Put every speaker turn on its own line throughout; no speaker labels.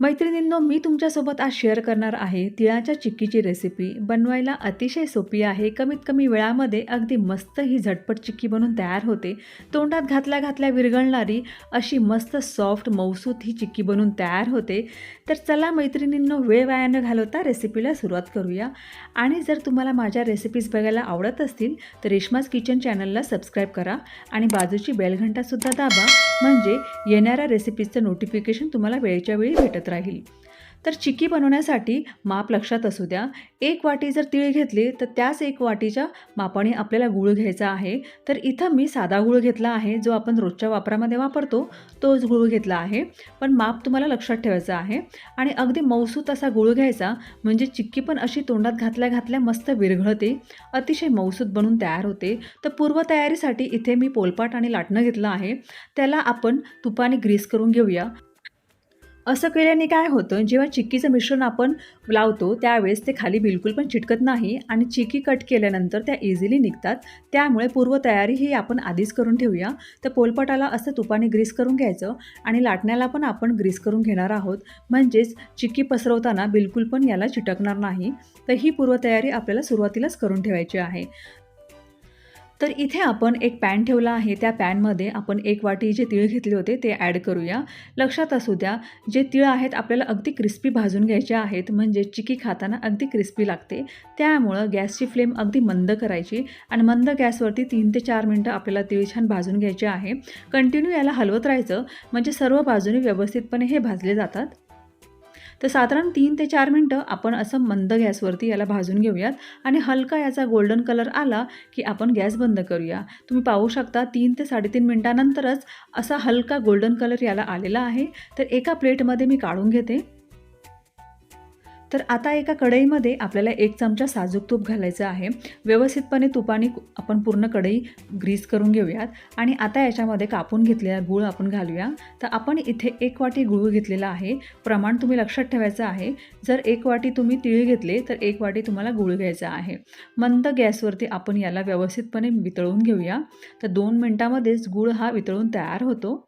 मैत्रिणींनो मी तुमच्यासोबत आज शेअर करणार आहे तिळाच्या चिक्कीची रेसिपी बनवायला अतिशय सोपी आहे. कमीत कमी वेळामध्ये अगदी मस्त ही झटपट चिक्की बनवून तयार होते. तोंडात घातल्या घातल्या विरघळणारी अशी मस्त सॉफ्ट मौसूत ही चिक्की बनवून तयार होते. तर चला मैत्रिणींनो वेळ वाया न घालवता रेसिपीला सुरुवात करूया. आणि जर तुम्हाला माझ्या रेसिपीज बघायला आवडत असतील तर रेश्माज किचन चॅनलला सबस्क्राईब करा आणि बाजूची बेलघंटासुद्धा दाबा. म्हणजे येणाऱ्या रेसिपीजचं नोटिफिकेशन तुम्हाला वेळच्या वेळी भेटत राहील. तर चिक्की बनवण्यासाठी माप लक्षात असू द्या. एक वाटी जर तीळ घेतली तर त्याच एक वाटीच्या मापाने आपल्याला गूळ घ्यायचा आहे. तर इथं मी साधा गूळ घेतला आहे जो आपण रोजच्या वापरामध्ये वापरतो तोच गूळ घेतला आहे. पण माप तुम्हाला लक्षात ठेवायचं आहे. आणि अगदी मौसूत असा गूळ घ्यायचा म्हणजे चिक्की पण अशी तोंडात घातल्या घातल्या मस्त विरघळते अतिशय मौसूत बनून तयार होते. तर पूर्वतयारीसाठी इथे मी पोलपाट आणि लाटणं घेतलं आहे. त्याला आपण तुपाने ग्रीस करून घेऊया. असं केल्याने काय होतं जेव्हा चिक्कीचं मिश्रण आपण लावतो त्यावेळेस ते खाली बिलकुल पण चिटकत नाही आणि चिक्की कट केल्यानंतर त्या इझिली निघतात. त्यामुळे पूर्वतयारी ही आपण आधीच करून ठेवूया. तर पोलपटाला असं तुपाने ग्रीस करून घ्यायचं आणि लाटण्याला पण आपण ग्रीस करून घेणार आहोत. म्हणजेच चिक्की पसरवताना बिलकुल पण याला चिटकणार नाही. तर ही पूर्वतयारी आपल्याला सुरुवातीलाच करून ठेवायची आहे. तर इथे आपण एक पॅन ठेवला आहे. त्या पॅनमध्ये आपण एक वाटी जे तीळ घेतले होते ते ॲड करूया. लक्षात असू द्या जे तीळ आहेत आपल्याला अगदी क्रिस्पी भाजून घ्यायचे आहेत म्हणजे चिकी खाताना अगदी क्रिस्पी लागते. त्यामुळं गॅसची फ्लेम अगदी मंद करायची आणि मंद गॅसवरती तीन ते चार मिनटं आपल्याला तीळ छान भाजून घ्यायचे आहे. कंटिन्यू याला हलवत राहायचं म्हणजे सर्व बाजूने व्यवस्थितपणे हे भाजले जातात. तर साधारण तीन ते चार मिनटं आपण असं मंद गॅसवरती याला भाजून घेऊयात आणि हलका याचा गोल्डन कलर आला की आपण गॅस बंद करूया. तुम्ही पाहू शकता तीन ते साडेतीन मिनटानंतरच असा हलका गोल्डन कलर याला आलेला आहे. तर एका प्लेटमध्ये मी काढून घेते. तर आता एका कढईमध्ये आपल्याला एक चमचा साजूक तूप घालायचं आहे. व्यवस्थितपणे तुपाने आपण पूर्ण कढई ग्रीस करून घेऊयात. आणि आता याच्यामध्ये कापून घेतलेला गूळ आपण घालूया. तर आपण इथे एक वाटी गूळ घेतलेला आहे. प्रमाण तुम्ही लक्षात ठेवायचं आहे. जर एक वाटी तुम्ही तिळ घेतले तर एक वाटी तुम्हाला गूळ घ्यायचा आहे. मंद गॅसवरती आपण याला व्यवस्थितपणे वितळून घेऊया. तर दोन मिनटामध्येच गूळ हा वितळून तयार होतो.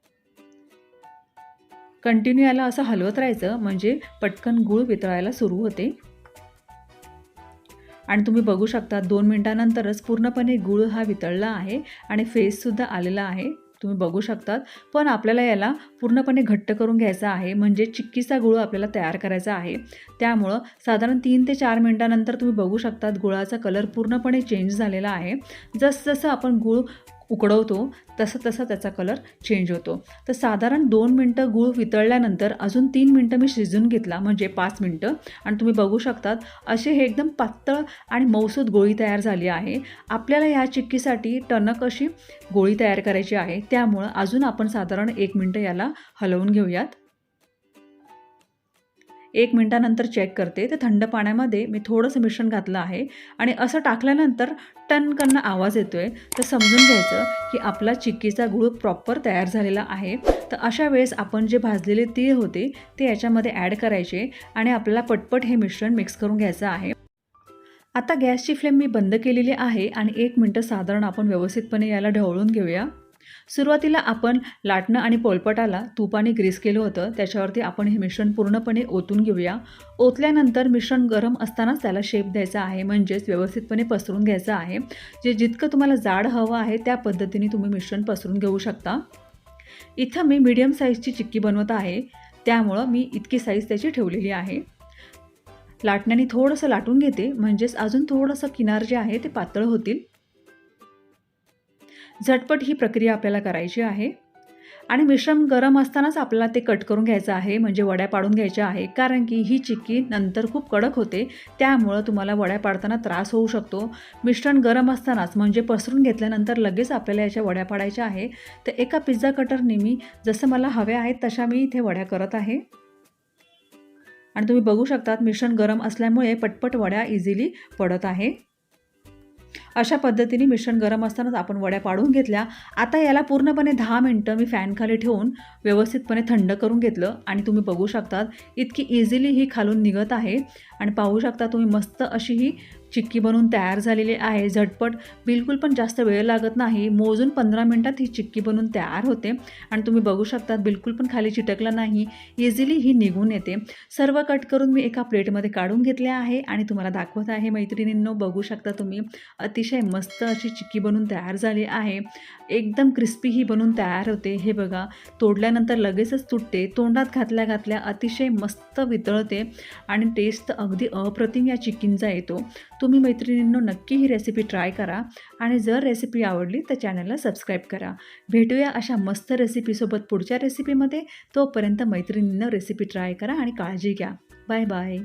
कंटिन्यू याला असं हलवत राहायचं म्हणजे पटकन गूळ वितळायला सुरू होते. आणि तुम्ही बघू शकता दोन मिनटानंतरच पूर्णपणे गूळ हा वितळला आहे आणि फेससुद्धा आलेला आहे. तुम्ही बघू शकतात. पण आपल्याला याला पूर्णपणे घट्ट करून घ्यायचा आहे म्हणजे चिक्कीचा गुळ आपल्याला तयार करायचा आहे. त्यामुळं साधारण तीन ते चार मिनटानंतर तुम्ही बघू शकतात गुळाचा कलर पूर्णपणे चेंज झालेला आहे. जसजसं आपण गूळ उकडवतो तसं तसं त्याचा कलर चेंज होतो. तर साधारण दोन मिनटं गूळ वितळल्यानंतर अजून तीन मिनटं मी शिजून घेतला म्हणजे पाच मिनटं. आणि तुम्ही बघू शकतात असे हे एकदम पातळ आणि मौसूद गोळी तयार झाली आहे. आपल्याला ह्या चिक्कीसाठी टणक अशी गोळी तयार करायची आहे. त्यामुळं अजून आपण साधारण एक मिनटं याला हलवून घेऊयात. एक मिनटानंतर चेक करते. तर थंड पाण्यामध्ये मी थोडंसं मिश्रण घातलं आहे आणि असं टाकल्यानंतर टनकन आवाज येतो आहे तर समजून घ्यायचं की आपला चिक्कीचा गूळ प्रॉपर तयार झालेला आहे. तर अशा वेळेस आपण जे भाजलेले तीळ होते ते याच्यामध्ये ॲड करायचे आणि आपल्याला पटपट हे मिश्रण मिक्स करून घ्यायचं आहे. आता गॅसची फ्लेम मी बंद केलेली आहे आणि एक मिनटं साधारण आपण व्यवस्थितपणे याला ढवळून घेऊया. सुरुवातीला आपण लाटणं आणि पोलपटाला तुपाने ग्रीस केलं होतं. त्याच्यावरती आपण हे मिश्रण पूर्णपणे ओतून घेऊया. ओतल्यानंतर मिश्रण गरम असतानाच त्याला शेप द्यायचा आहे. म्हणजेच व्यवस्थितपणे पसरून घ्यायचं आहे. जे जितकं तुम्हाला जाड हवं आहे त्या पद्धतीने तुम्ही मिश्रण पसरून घेऊ शकता. इथं मी मीडियम साईजची चिक्की बनवत आहे. त्यामुळं मी इतकी साईज त्याची ठेवलेली आहे. लाटण्याने थोडंसं लाटून घेते. म्हणजेच अजून थोडंसं किनार जे आहे ते पातळ होतील. झटपट ही प्रक्रिया आपल्याला करायची आहे. आणि मिश्रण गरम असतानाच आपल्याला ते कट करून घ्यायचं आहे म्हणजे वड्या पाडून घ्यायच्या आहे. कारण की ही चिक्की नंतर खूप कडक होते त्यामुळं तुम्हाला वड्या पाडताना त्रास होऊ शकतो. मिश्रण गरम असतानाच म्हणजे पसरून घेतल्यानंतर लगेच आपल्याला याच्या वड्या पाडायच्या आहे. तर एका पिझ्झा कटरने मी जसं मला हव्या आहेत तशा मी इथे वड्या करत आहे. आणि तुम्ही बघू शकतात मिश्रण गरम असल्यामुळे पटपट वड्या इझिली पडत आहे. अशा पद्धतीने मिश्रण गरम असतानाच आपण वड्या पाडून घेतल्या. आता याला पूर्णपणे दहा मिनटं मी फॅनखाली ठेवून व्यवस्थितपणे थंड करून घेतलं आणि तुम्ही बघू शकतात इतकी इझिली ही खालून निघत आहे. आणि पाहू शकता तुम्ही मस्त अशी ही चिक्की बनवून तयार झालेली आहे. झटपट बिलकुल पण जास्त वेळ लागत नाही. मोजून पंधरा मिनटात ही चिक्की बनवून तयार होते. आणि तुम्ही बघू शकता बिलकुल पण खाली चिटकलं नाही. इझिली ही निघून येते. सर्व कट करून मी एका प्लेटमध्ये काढून घेतले आहे आणि तुम्हाला दाखवत आहे मैत्रिणींनो बघू शकता तुम्ही. अतिशय मस्त अशी चिक्की बनवून तयार झाली आहे. एकदम क्रिस्पी ही बनून तयार होते. हे बघा तोडल्यानंतर लगेचच तुटते. तोंडात घातल्या घातल्या अतिशय मस्त वितळते आणि टेस्ट अगदी अप्रतिम या चिक्कींचा येतो. तुम्ही मैत्रिणींनो नक्की ही रेसिपी ट्राय करा आणि जर रेसिपी आवडली तर चॅनलला सबस्क्राईब करा. भेटूया अशा मस्त रेसिपीसोबत पुढच्या रेसिपीमध्ये तोपर्यंत मैत्रिणींना रेसिपी ट्राय करा आणि काळजी घ्या. Bye bye